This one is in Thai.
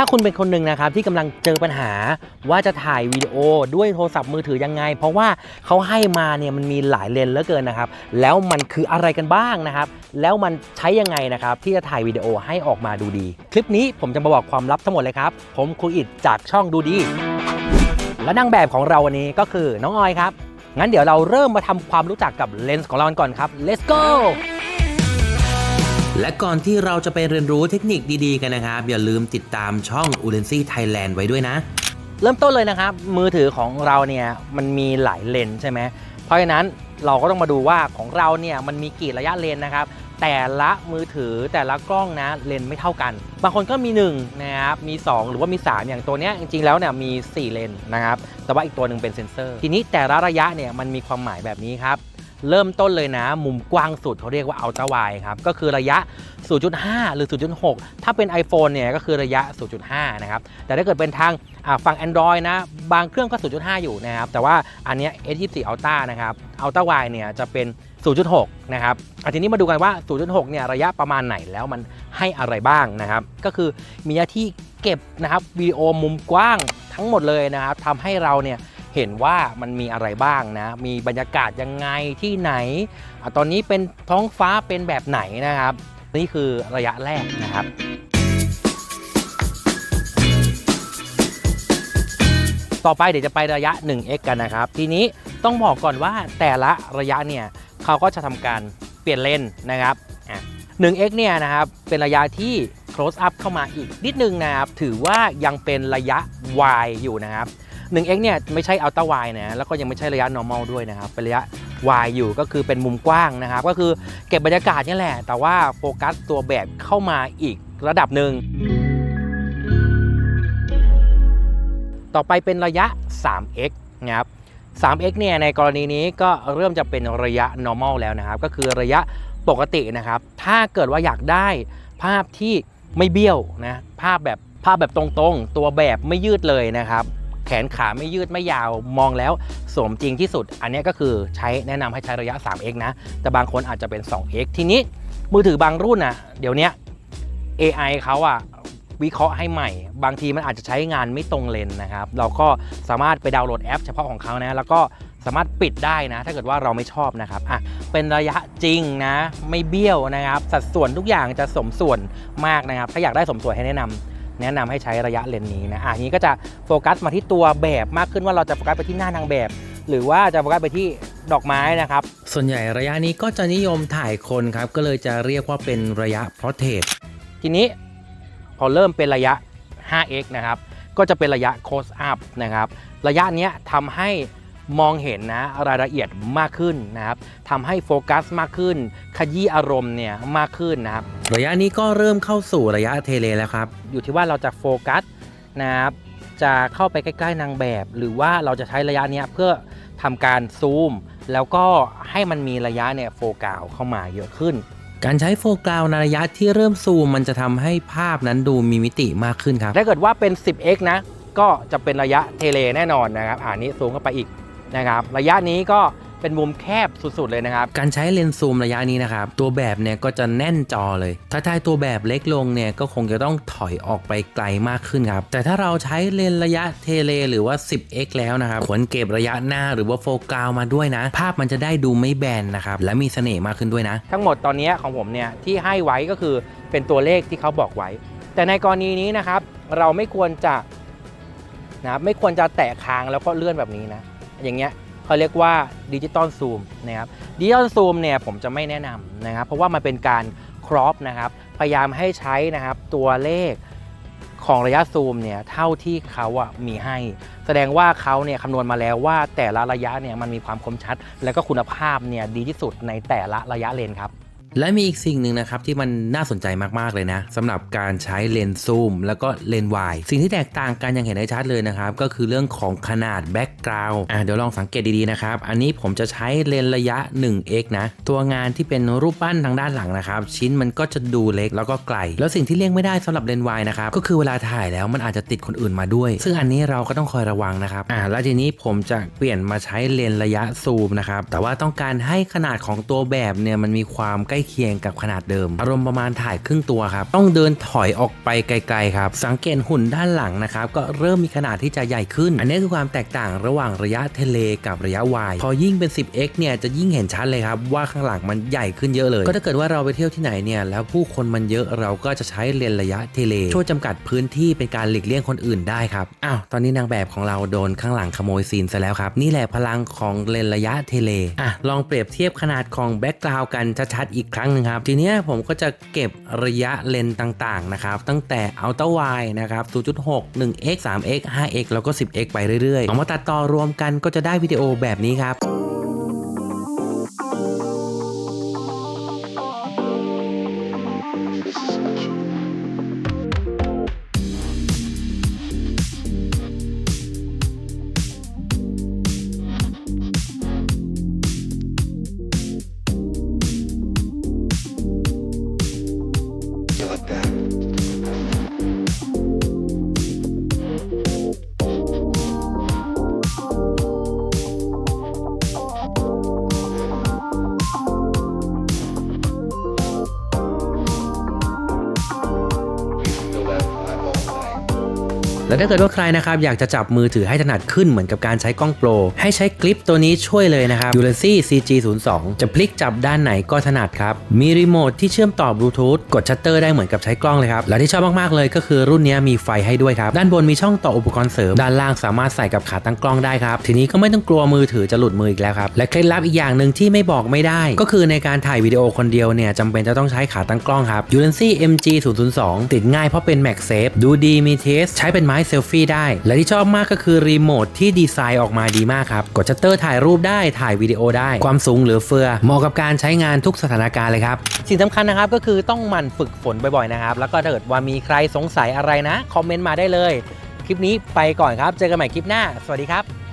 ถ้าคุณเป็นคนหนึ่งนะครับที่กำลังเจอปัญหาว่าจะถ่ายวิดีโอด้วยโทรศัพท์มือถือยังไง เพราะว่าเขาให้มาเนี่ยมันมีหลายเลนส์เหลือเกินนะครับ แล้วมันคืออะไรกันบ้างนะครับ แล้วมันใช้ยังไงนะครับ ที่จะถ่ายวิดีโอให้ออกมาดูดี คลิปนี้ผมจะมาบอกความลับทั้งหมดเลยครับ ผมครูอิดจากช่องดูดี และนางแบบของเราวันนี้ก็คือน้องออยครับงั้นเดี๋ยวเราเริ่มมาทำความรู้จักกับเลนส์ของเรากันก่อนครับ let's go และก่อนที่เราจะไปเรียนรู้เทคนิคดีๆกันนะครับ อย่าลืมติดตามช่อง u l e n c y Thailand ไว้ด้วยนะ เริ่มต้นเลยนะครับ มือถือของเราเนี่ยมันมีหลายเลนใช่ไหมเพราะฉะนั้นเราก็ต้องมาดูว่าของเราเนี่ยมันมีกี่ระยะเลนนะครับ แต่ละมือถือแต่ละกล้องนะเลนไม่เท่ากัน บางคนก็มี1นะครับมี 2 หรือว่ามี 3 อย่างตัวเนี้ยจริงๆแล้วเนี่ยมี 4 เลนนะครับแต่ว่าอีกตัวหนึ่งเป็นเซนเซอร์ ทีนี้แต่ละระยะเนี่ยมันมีความหมายแบบนี้ครับ เริ่มต้นเลยนะ มุมกว้างสุดเขาเรียกว่าอัลตร้าไวครับ ก็คือระยะ 0.5 หรือ 0.6 ถ้าเป็น iPhone เนี่ยก็คือระยะ 0.5 นะครับ แต่ถ้าเกิดเป็นทางฝั่ง Android นะ บางเครื่องก็ 0.5 อยู่นะครับ แต่ว่าอันเนี้ย S24 Ultra นะครับ Ultra Wide เนี่ยจะเป็น 0.6 นะครับอะทีนี้มาดูกันว่า 0.6 เนี่ยระยะประมาณไหนแล้วมันให้อะไรบ้างนะครับ ก็คือมีหน้าที่เก็บนะครับวิดีโอมุมกว้างทั้งหมดเลยนะครับทำให้เราเนี่ย เห็นว่ามันมีอะไรบ้างนะ มีบรรยากาศยังไงที่ไหนอตอนนี้เป็นท้องฟ้าเป็นแบบไหนนะครับ นี่คือระยะแรกนะครับต่อไปเดี๋ยวจะไประยะ 1x กันนะครับ ทีนี้ต้องบอกก่อนว่าแต่ละระยะเนี่ยเขาก็จะทำการเปลี่ยนเลนนะครับอะ 1x เนี่ยนะครับเป็นระยะที่ close up เข้ามาอีกนิดนึงนะครับ ถือว่ายังเป็นระยะ wide อยู่นะครับ 1x เนี่ยไม่ใช่ ultra wide นะแล้วก็ยังไม่ใช่ระยะ normal ด้วยนะครับเป็นระยะ wide อยู่ก็คือเป็นมุมกว้างนะครับ ก็คือเก็บบรรยากาศนี่แหละ แต่ว่าโฟกัสตัวแบบเข้ามาอีกระดับหนึ่งต่อไปเป็นระยะ 3x นะครับ 3x เนี่ยในกรณีนี้ก็เริ่มจะเป็นระยะ normal แล้วนะครับ ก็คือระยะปกตินะครับ ถ้าเกิดว่าอยากได้ภาพที่ไม่เบี้ยวนะ ภาพแบบภาพแบบตรงๆ ตัวแบบไม่ยืดเลยนะครับ แขนขาไม่ยืดไม่ยาวมองแล้วสมจริงที่สุด อันนี้ก็คือใช้แนะนำให้ใช้ระยะ 3x นะ แต่บางคนอาจจะเป็น 2x ทีนี้มือถือบางรุ่นนะเดี๋ยวนี้ AI เขาอะวิเคราะห์ให้ใหม่ บางทีมันอาจจะใช้งานไม่ตรงเลนนะครับ เราก็สามารถไปดาวน์โหลดแอปเฉพาะของเขานะ แล้วก็สามารถปิดได้นะ ถ้าเกิดว่าเราไม่ชอบนะครับอะเป็นระยะจริงนะ ไม่เบี้ยวนะครับ สัดส่วนทุกอย่างจะสมส่วนมากนะครับ ถ้าอยากได้สมส่วนให้แนะนำ แนะนำให้ใช้ระยะเลนนี้นะอะทีนี้ก็จะโฟกัสมาที่ตัวแบบมากขึ้นว่าเราจะโฟกัสไปที่หน้านางแบบ หรือว่าจะโฟกัสไปที่ดอกไม้นะครับ ส่วนใหญ่ระยะนี้ก็จะนิยมถ่ายคนครับ ก็เลยจะเรียกว่าเป็นระยะ portrait ทีนี้พอเริ่มเป็นระยะ 5x นะครับ ก็จะเป็นระยะ close up นะครับ ระยะเนี้ยทำให้ มองเห็นนะรายละเอียดมากขึ้นนะครับทำให้โฟกัสมากขึ้น ขยี้อารมณ์เนี่ยมากขึ้นนะครับ ระยะนี้ก็เริ่มเข้าสู่ระยะเทเลแล้วครับ อยู่ที่ว่าเราจะโฟกัสนะครับจะเข้าไปใกล้ๆนางแบบ หรือว่าเราจะใช้ระยะเนี้ยเพื่อทำการซูม แล้วก็ให้มันมีระยะเนี่ยโฟกัสเข้ามาเยอะขึ้น การใช้โฟกัสในระยะที่เริ่มซูม มันจะทำให้ภาพนั้นดูมีมิติมากขึ้นครับ ถ้าเกิดว่าเป็น 10x นะ ก็จะเป็นระยะเทเลแน่นอนนะครับ อ่านี้ซูมเข้าไปอีก นะครับ ระยะนี้ก็เป็นมุมแคบสุดๆเลยนะครับ การใช้เลนส์ซูมระยะนี้นะครับ ตัวแบบเนี่ยก็จะแน่นจอเลย ถ้าถ่ายตัวแบบเล็กลงเนี่ยก็คงจะต้องถอยออกไปไกลมากขึ้นครับ แต่ถ้าเราใช้เลนส์ระยะเทเลหรือว่า 10x แล้วนะครับควรเก็บระยะหน้าหรือว่าโฟกัสมาด้วยนะ ภาพมันจะได้ดูไม่แบนนะครับ และมีเสน่ห์มากขึ้นด้วยนะ ทั้งหมดตอนนี้ของผมเนี่ยที่ให้ไว้ก็คือเป็นตัวเลขที่เขาบอกไว้ แต่ในกรณีนี้นะครับ เราไม่ควรจะนะครับไม่ควรจะแตะค้างแล้วก็เลื่อนแบบนี้นะ อย่างเงี้ยเขาเรียกว่าดิจิตอลซูมนะครับดิจิตอลซูมเนี่ยผมจะไม่แนะนำนะครับ เพราะว่ามันเป็นการครอปนะครับพยายามให้ใช้นะครับตัวเลขของระยะซูมเนี่ยเท่าที่เขาอะมีให้ แสดงว่าเขาเนี่ยคำนวณมาแล้วว่าแต่ละระยะเนี่ยมันมีความคมชัด และก็คุณภาพเนี่ยดีที่สุดในแต่ละระยะเลนครับ และมีอีกสิ่งหนึ่งนะครับที่มันน่าสนใจมากๆเลยนะสำหรับการใช้เลนส์ซูมแล้วก็เลนส์วายสิ่งที่แตกต่างกันอย่างเห็นได้ชัดเลยนะครับ ก็คือเรื่องของขนาดแบ็กกราวด์อะเดี๋ยวลองสังเกตดีๆนะครับ อันนี้ผมจะใช้เลนส์ระยะ 1x นะ ตัวงานที่เป็นรูปปั้นทางด้านหลังนะครับ ชิ้นมันก็จะดูเล็กแล้วก็ไกล แล้วสิ่งที่เลี่ยงไม่ได้สำหรับเลนส์วายนะครับก็คือเวลาถ่ายแล้วมันอาจจะติดคนอื่นมาด้วย ซึ่งอันนี้เราก็ต้องคอยระวังนะครับอ่าแล้วทีนี้ผมจะเปลี่ยนมาใช้เลนส์ระยะซูมนะครับแต่ว่าต้องการให้ขนาดของตัวแบบเนี่ยมันมีความใกล้ล้เคียงกับขนาดเดิม อารมณ์ประมาณถ่ายครึ่งตัวครับ ต้องเดินถอยออกไปไกลๆครับ สังเกตหุ่นด้านหลังนะครับ ก็เริ่มมีขนาดที่จะใหญ่ขึ้น อันนี้คือความแตกต่างระหว่างระยะเทเลกับระยะวายพอยิ่งเป็น 10x เนี่ยจะยิ่งเห็นชัดเลยครับว่าข้างหลังมันใหญ่ขึ้นเยอะเลย ก็ถ้าเกิดว่าเราไปเที่ยวที่ไหนเนี่ยแล้วผู้คนมันเยอะเราก็จะใช้เลนระยะเทเลช่วยจำกัดพื้นที่เป็นการหลีกเลี่ยงคนอื่นได้ครับอ้าวตอนนี้นางแบบของเราโดนข้างหลังขโมยซีนซะแล้วครับนี่แหละพลังของเลนระยะเทเลอะลองเปรียบเทียบขนาดของแบ็กกราวกันชัดๆอีกครั้งหนึ่งครับ ทีนี้ผมก็จะเก็บระยะเลนต่างๆนะครับ ตั้งแต่อัลตร้าไวนะครับ 0.6 1x 3x 5x แล้วก็ 10x ไปเรื่อยๆ เอามาตัดต่อรวมกันก็จะได้วิดีโอแบบนี้ครับ และถ้าเกิดว่าใครนะครับอยากจะจับมือถือให้ถนัดขึ้นเหมือนกับการใช้กล้องโปร ให้ใช้คลิปตัวนี้ช่วยเลยนะครับ u l a c y CG02 จะพลิกจับด้านไหนก็ถนัดครับ มีรีโมทที่เชื่อมต่อบลูทูธกดชัตเตอร์ได้เหมือนกับใช้กล้องเลยครับ และที่ชอบมาก ๆ เลยก็คือรุ่นนี้มีไฟให้ด้วยครับ ด้านบนมีช่องต่ออุปกรณ์เสริม ด้านล่างสามารถใส่กับขาตั้งกล้องได้ครับ ทีนี้ก็ไม่ต้องกลัวมือถือจะหลุดมืออีกแล้วครับ และเคล็ดลับอีกอย่างหนึ่งที่ไม่บอกไม่ได้ ก็คือในการถ่ายวิดีโอคนเดียวเนี่ยจำเป็นจะต้องใช้ขาตั้งกล้องครับ u l a n c y MG002 ติดง่ายเพราะเป็น MagSafe ดูดีมีเทสใช้เป็นไม้เซลฟี่ได้ และที่ชอบมากก็คือรีโมทที่ดีไซน์ออกมาดีมากครับ กดชัตเตอร์ถ่ายรูปได้ถ่ายวิดีโอได้ ความสูงเหลือเฟือ เหมาะกับการใช้งานทุกสถานการณ์เลยครับ สิ่งสำคัญนะครับก็คือต้องหมั่นฝึกฝนบ่อยๆนะครับ แล้วก็ถ้าเกิดว่ามีใครสงสัยอะไรนะ คอมเมนต์มาได้เลย คลิปนี้ไปก่อนครับ เจอกันใหม่คลิปหน้า สวัสดีครับ